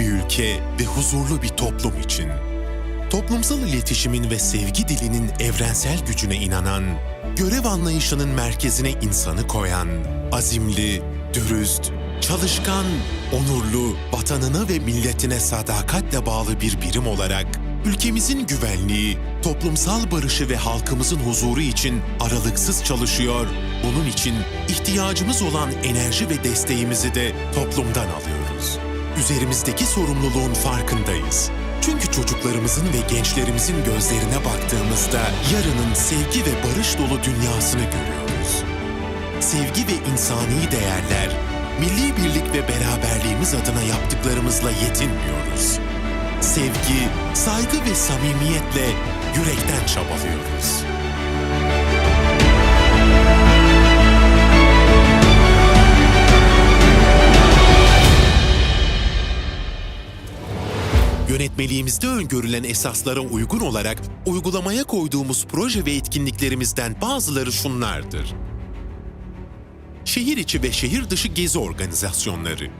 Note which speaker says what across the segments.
Speaker 1: ülke ve huzurlu bir toplum için. Toplumsal iletişimin ve sevgi dilinin evrensel gücüne inanan, görev anlayışının merkezine insanı koyan, azimli, dürüst, çalışkan, onurlu, vatanına ve milletine sadakatle bağlı bir birim olarak ülkemizin güvenliği, toplumsal barışı ve halkımızın huzuru için aralıksız çalışıyor. Bunun için ihtiyacımız olan enerji ve desteğimizi de toplumdan alıyoruz. Üzerimizdeki sorumluluğun farkındayız. Çünkü çocuklarımızın ve gençlerimizin gözlerine baktığımızda yarının sevgi ve barış dolu dünyasını görüyoruz. Sevgi ve insani değerler, milli birlik ve beraberliğimiz adına yaptıklarımızla yetinmiyoruz. Sevgi, saygı ve samimiyetle yürekten çabalıyoruz. Yönetmeliğimizde öngörülen esaslara uygun olarak uygulamaya koyduğumuz proje ve etkinliklerimizden bazıları şunlardır. Şehir içi ve şehir dışı gezi organizasyonları,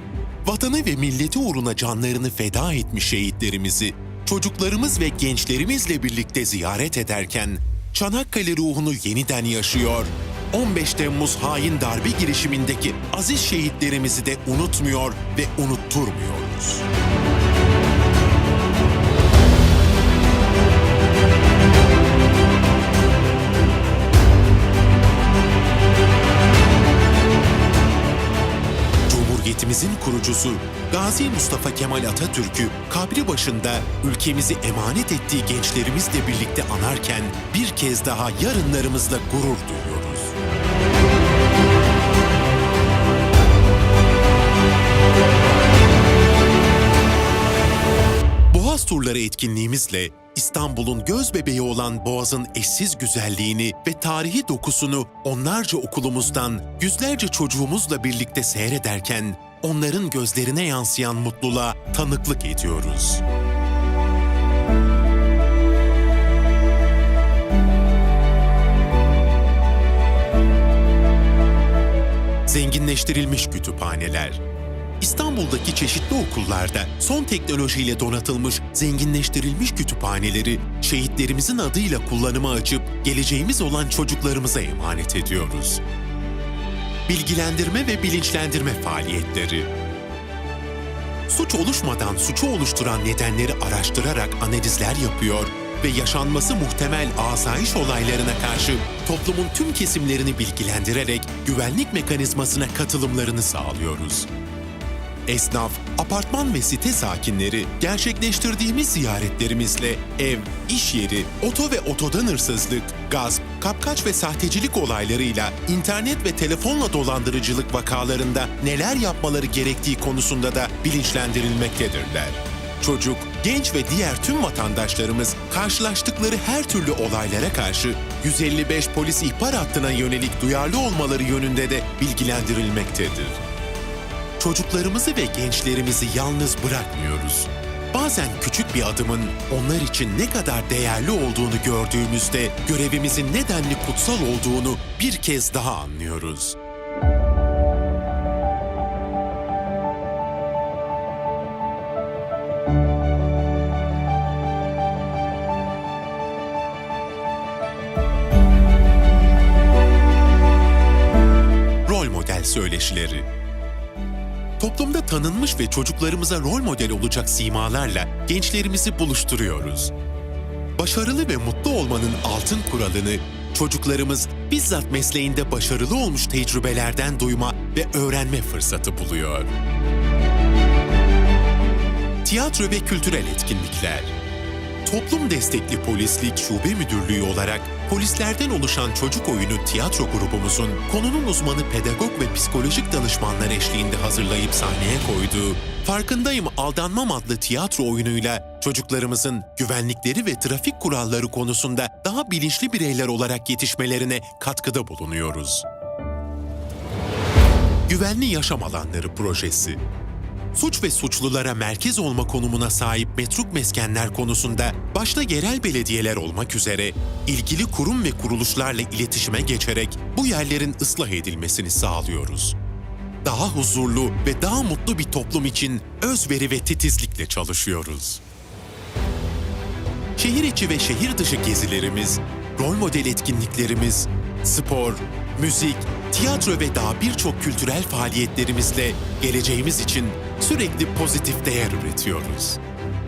Speaker 1: vatanı ve milleti uğruna canlarını feda etmiş şehitlerimizi çocuklarımız ve gençlerimizle birlikte ziyaret ederken Çanakkale ruhunu yeniden yaşıyor, 15 Temmuz hain darbe girişimindeki aziz şehitlerimizi de unutmuyor ve unutturmuyoruz. Kurucusu Gazi Mustafa Kemal Atatürk'ü kabri başında ülkemizi emanet ettiği gençlerimizle birlikte anarken bir kez daha yarınlarımızla gurur duyuyoruz. Boğaz turları etkinliğimizle İstanbul'un göz bebeği olan Boğaz'ın eşsiz güzelliğini ve tarihi dokusunu onlarca okulumuzdan, yüzlerce çocuğumuzla birlikte seyrederken onların gözlerine yansıyan mutluluğa tanıklık ediyoruz. Zenginleştirilmiş kütüphaneler, İstanbul'daki çeşitli okullarda son teknolojiyle donatılmış, zenginleştirilmiş kütüphaneleri şehitlerimizin adıyla kullanıma açıp geleceğimiz olan çocuklarımıza emanet ediyoruz. Bilgilendirme ve bilinçlendirme faaliyetleri. Suç oluşmadan suçu oluşturan nedenleri araştırarak analizler yapıyor ve yaşanması muhtemel asayiş olaylarına karşı toplumun tüm kesimlerini bilgilendirerek güvenlik mekanizmasına katılımlarını sağlıyoruz esnaf, apartman ve site sakinleri gerçekleştirdiğimiz ziyaretlerimizle ev, iş yeri, oto ve otodan hırsızlık, gaz, kapkaç ve sahtecilik olaylarıyla internet ve telefonla dolandırıcılık vakalarında neler yapmaları gerektiği konusunda da bilinçlendirilmektedirler. Çocuk, genç ve diğer tüm vatandaşlarımız karşılaştıkları her türlü olaylara karşı 155 polis ihbar hattına yönelik duyarlı olmaları yönünde de bilgilendirilmektedir çocuklarımızı ve gençlerimizi yalnız bırakmıyoruz. Bazen küçük bir adımın onlar için ne kadar değerli olduğunu gördüğümüzde görevimizin nedenli kutsal olduğunu bir kez daha anlıyoruz. Rol model söyleşileri Toplumda tanınmış ve çocuklarımıza rol model olacak simalarla gençlerimizi buluşturuyoruz. Başarılı ve mutlu olmanın altın kuralını çocuklarımız bizzat mesleğinde başarılı olmuş tecrübelerden duyma ve öğrenme fırsatı buluyor. Tiyatro ve kültürel etkinlikler Toplum Destekli Polislik Şube Müdürlüğü olarak polislerden oluşan çocuk oyunu tiyatro grubumuzun konunun uzmanı pedagog ve psikolojik danışmanlar eşliğinde hazırlayıp sahneye koyduğu Farkındayım Aldanmam adlı tiyatro oyunuyla çocuklarımızın güvenlikleri ve trafik kuralları konusunda daha bilinçli bireyler olarak yetişmelerine katkıda bulunuyoruz. Güvenli Yaşam Alanları Projesi suç ve suçlulara merkez olma konumuna sahip metruk meskenler konusunda başta yerel belediyeler olmak üzere ilgili kurum ve kuruluşlarla iletişime geçerek bu yerlerin ıslah edilmesini sağlıyoruz. daha huzurlu ve daha mutlu bir toplum için özveri ve titizlikle çalışıyoruz. Şehir içi ve şehir dışı gezilerimiz, rol model etkinliklerimiz, spor, müzik, tiyatro ve daha birçok kültürel faaliyetlerimizle geleceğimiz için sürekli pozitif değer üretiyoruz.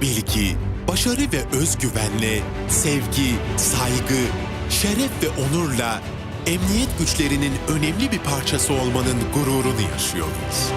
Speaker 1: Bilgi, başarı ve özgüvenle, sevgi, saygı, şeref ve onurla emniyet güçlerinin önemli bir parçası olmanın gururunu yaşıyoruz.